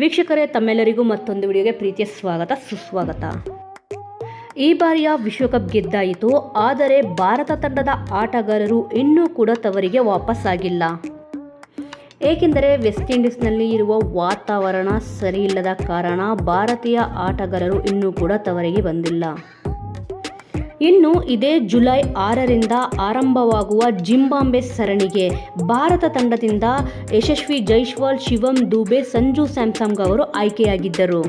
ವೀಕ್ಷಕರೇ, ತಮ್ಮೆಲ್ಲರಿಗೂ ಮತ್ತೊಂದು ವಿಡಿಯೋಗೆ ಪ್ರೀತಿಯ ಸ್ವಾಗತ, ಸುಸ್ವಾಗತ. ಈ ಬಾರಿಯ ವಿಶ್ವಕಪ್ ಗೆದ್ದಾಯಿತು, ಆದರೆ ಭಾರತ ತಂಡದ ಆಟಗಾರರು ಇನ್ನೂ ಕೂಡ ತವರಿಗೆ ವಾಪಸ್ಸಾಗಿಲ್ಲ ಏಕೆಂದರೆ ವೆಸ್ಟ್ ಇಂಡೀಸ್ನಲ್ಲಿ ಇರುವ ವಾತಾವರಣ ಸರಿಯಿಲ್ಲದ ಕಾರಣ ಭಾರತೀಯ ಆಟಗಾರರು ಇನ್ನೂ ಕೂಡ ತವರಿಗೆ ಬಂದಿಲ್ಲ. ಇನ್ನು ಇದೇ ಜುಲೈ ಆರರಿಂದ ಆರಂಭವಾಗುವ ಜಿಂಬಾಂಬೆ ಸರಣಿಗೆ ಭಾರತ ತಂಡದಿಂದ ಯಶಸ್ವಿ ಜೈಶ್ವಾಲ್ ಶಿವಂ, ದುಬೆ, ಸಂಜು ಸ್ಯಾಮ್ಸಂಗ್ ಅವರು ಆಯ್ಕೆಯಾಗಿದ್ದರು.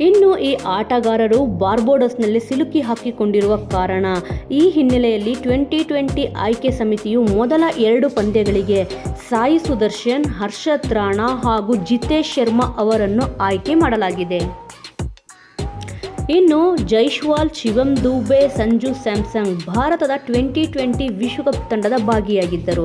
ಇನ್ನು ಈ ಆಟಗಾರರು ಬಾರ್ಬೋಡಸ್ನಲ್ಲಿ ಸಿಲುಕಿ ಹಾಕಿಕೊಂಡಿರುವ ಕಾರಣ ಈ ಹಿನ್ನೆಲೆಯಲ್ಲಿ ಟ್ವೆಂಟಿ ಟ್ವೆಂಟಿ ಆಯ್ಕೆ ಸಮಿತಿಯು ಮೊದಲ ಎರಡು ಪಂದ್ಯಗಳಿಗೆ ಸಾಯಿ ಸುದರ್ಶನ್ ಹರ್ಷತ್ ರಾಣಾ ಹಾಗೂ ಜಿತೇಶ್ ಶರ್ಮಾ ಅವರನ್ನು ಆಯ್ಕೆ ಮಾಡಲಾಗಿದೆ. ಇನ್ನು ಜೈಶ್ವಾಲ್ ಶಿವಂ, ದೂಬೆ, ಸಂಜು, ಸ್ಯಾಮ್ಸಂಗ್ ಭಾರತದ ಟ್ವೆಂಟಿ ಟ್ವೆಂಟಿ ವಿಶ್ವಕಪ್ ತಂಡದ ಭಾಗಿಯಾಗಿದ್ದರು.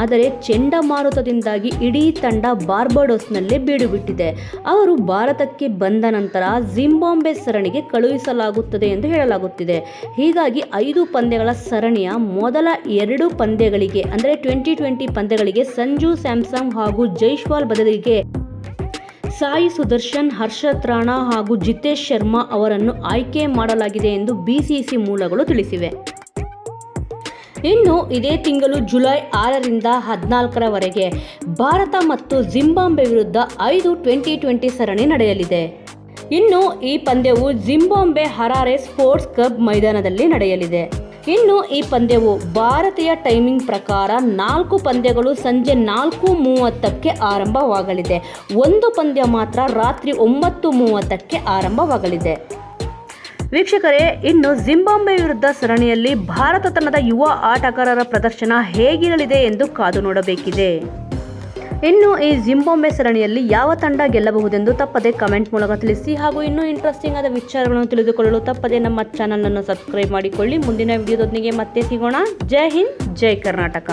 ಆದರೆ ಚಂಡಮಾರುತದಿಂದಾಗಿ ಇಡೀ ತಂಡ ಬಾರ್ಬಡೋಸ್ನಲ್ಲೇ ಬೀಡುಬಿಟ್ಟಿದೆ. ಅವರು ಭಾರತಕ್ಕೆ ಬಂದ ನಂತರ ಜಿಂಬಾಂಬೆ ಸರಣಿಗೆ ಕಳುಹಿಸಲಾಗುತ್ತದೆ ಎಂದು ಹೇಳಲಾಗುತ್ತಿದೆ. ಹೀಗಾಗಿ ಐದು ಪಂದ್ಯಗಳ ಸರಣಿಯ ಮೊದಲ ಎರಡು ಪಂದ್ಯಗಳಿಗೆ, ಅಂದರೆ ಟ್ವೆಂಟಿ ಟ್ವೆಂಟಿ ಪಂದ್ಯಗಳಿಗೆ ಸಂಜು, ಸ್ಯಾಮ್ಸಂಗ್ ಹಾಗೂ ಜೈಶ್ವಾಲ್ ಬದಲಿಗೆ ಸಾಯಿ ಸುದರ್ಶನ್ ಹರ್ಷತ್ ರಾಣಾ ಹಾಗೂ ಜಿತೇಶ್ ಶರ್ಮಾ ಅವರನ್ನು ಆಯ್ಕೆ ಮಾಡಲಾಗಿದೆ ಎಂದು ಬಿಸಿಸಿ ಮೂಲಗಳು ತಿಳಿಸಿವೆ. ಇನ್ನು ಇದೇ ತಿಂಗಳು ಜುಲೈ ಆರರಿಂದ ಹದಿನಾಲ್ಕರವರೆಗೆ ಭಾರತ ಮತ್ತು ಜಿಂಬಾಂಬೆ ವಿರುದ್ಧ ಐದು ಟ್ವೆಂಟಿ ಟ್ವೆಂಟಿ ಸರಣಿ ನಡೆಯಲಿದೆ. ಇನ್ನು ಈ ಪಂದ್ಯವು ಜಿಂಬಾಂಬೆ ಹರಾರೆ ಸ್ಪೋರ್ಟ್ಸ್ ಕ್ಲಬ್ ಮೈದಾನದಲ್ಲಿ ನಡೆಯಲಿದೆ. ಇನ್ನು ಈ ಪಂದ್ಯವು ಭಾರತೀಯ ಟೈಮಿಂಗ್ ಪ್ರಕಾರ ನಾಲ್ಕು ಪಂದ್ಯಗಳು ಸಂಜೆ ನಾಲ್ಕು ಮೂವತ್ತಕ್ಕೆ ಆರಂಭವಾಗಲಿದೆ. ಒಂದು ಪಂದ್ಯ ಮಾತ್ರ ರಾತ್ರಿ ಒಂಬತ್ತು ಮೂವತ್ತಕ್ಕೆ ಆರಂಭವಾಗಲಿದೆ. ವೀಕ್ಷಕರೇ, ಇನ್ನು ಜಿಂಬಾಂಬೆ ವಿರುದ್ಧ ಸರಣಿಯಲ್ಲಿ ಭಾರತ ತಂಡದ ಯುವ ಆಟಗಾರರ ಪ್ರದರ್ಶನ ಹೇಗಿರಲಿದೆ ಎಂದು ಕಾದು ನೋಡಬೇಕಿದೆ. ಇನ್ನು ಈ ಜಿಂಬಾಂಬೆ ಸರಣಿಯಲ್ಲಿ ಯಾವ ತಂಡ ಗೆಲ್ಲಬಹುದೆಂದು ತಪ್ಪದೆ ಕಮೆಂಟ್ ಮೂಲಕ ತಿಳಿಸಿ ಹಾಗೂ ಇನ್ನೂ ಇಂಟ್ರೆಸ್ಟಿಂಗ್ ಆದ ವಿಚಾರಗಳನ್ನು ತಿಳಿದುಕೊಳ್ಳಲು ತಪ್ಪದೆ ನಮ್ಮ ಚಾನಲನ್ನು ಸಬ್ಸ್ಕ್ರೈಬ್ ಮಾಡಿಕೊಳ್ಳಿ. ಮುಂದಿನ ವಿಡಿಯೋದೊಂದಿಗೆ ಮತ್ತೆ ಸಿಗೋಣ. ಜೈ ಹಿಂದ್, ಜೈ ಕರ್ನಾಟಕ.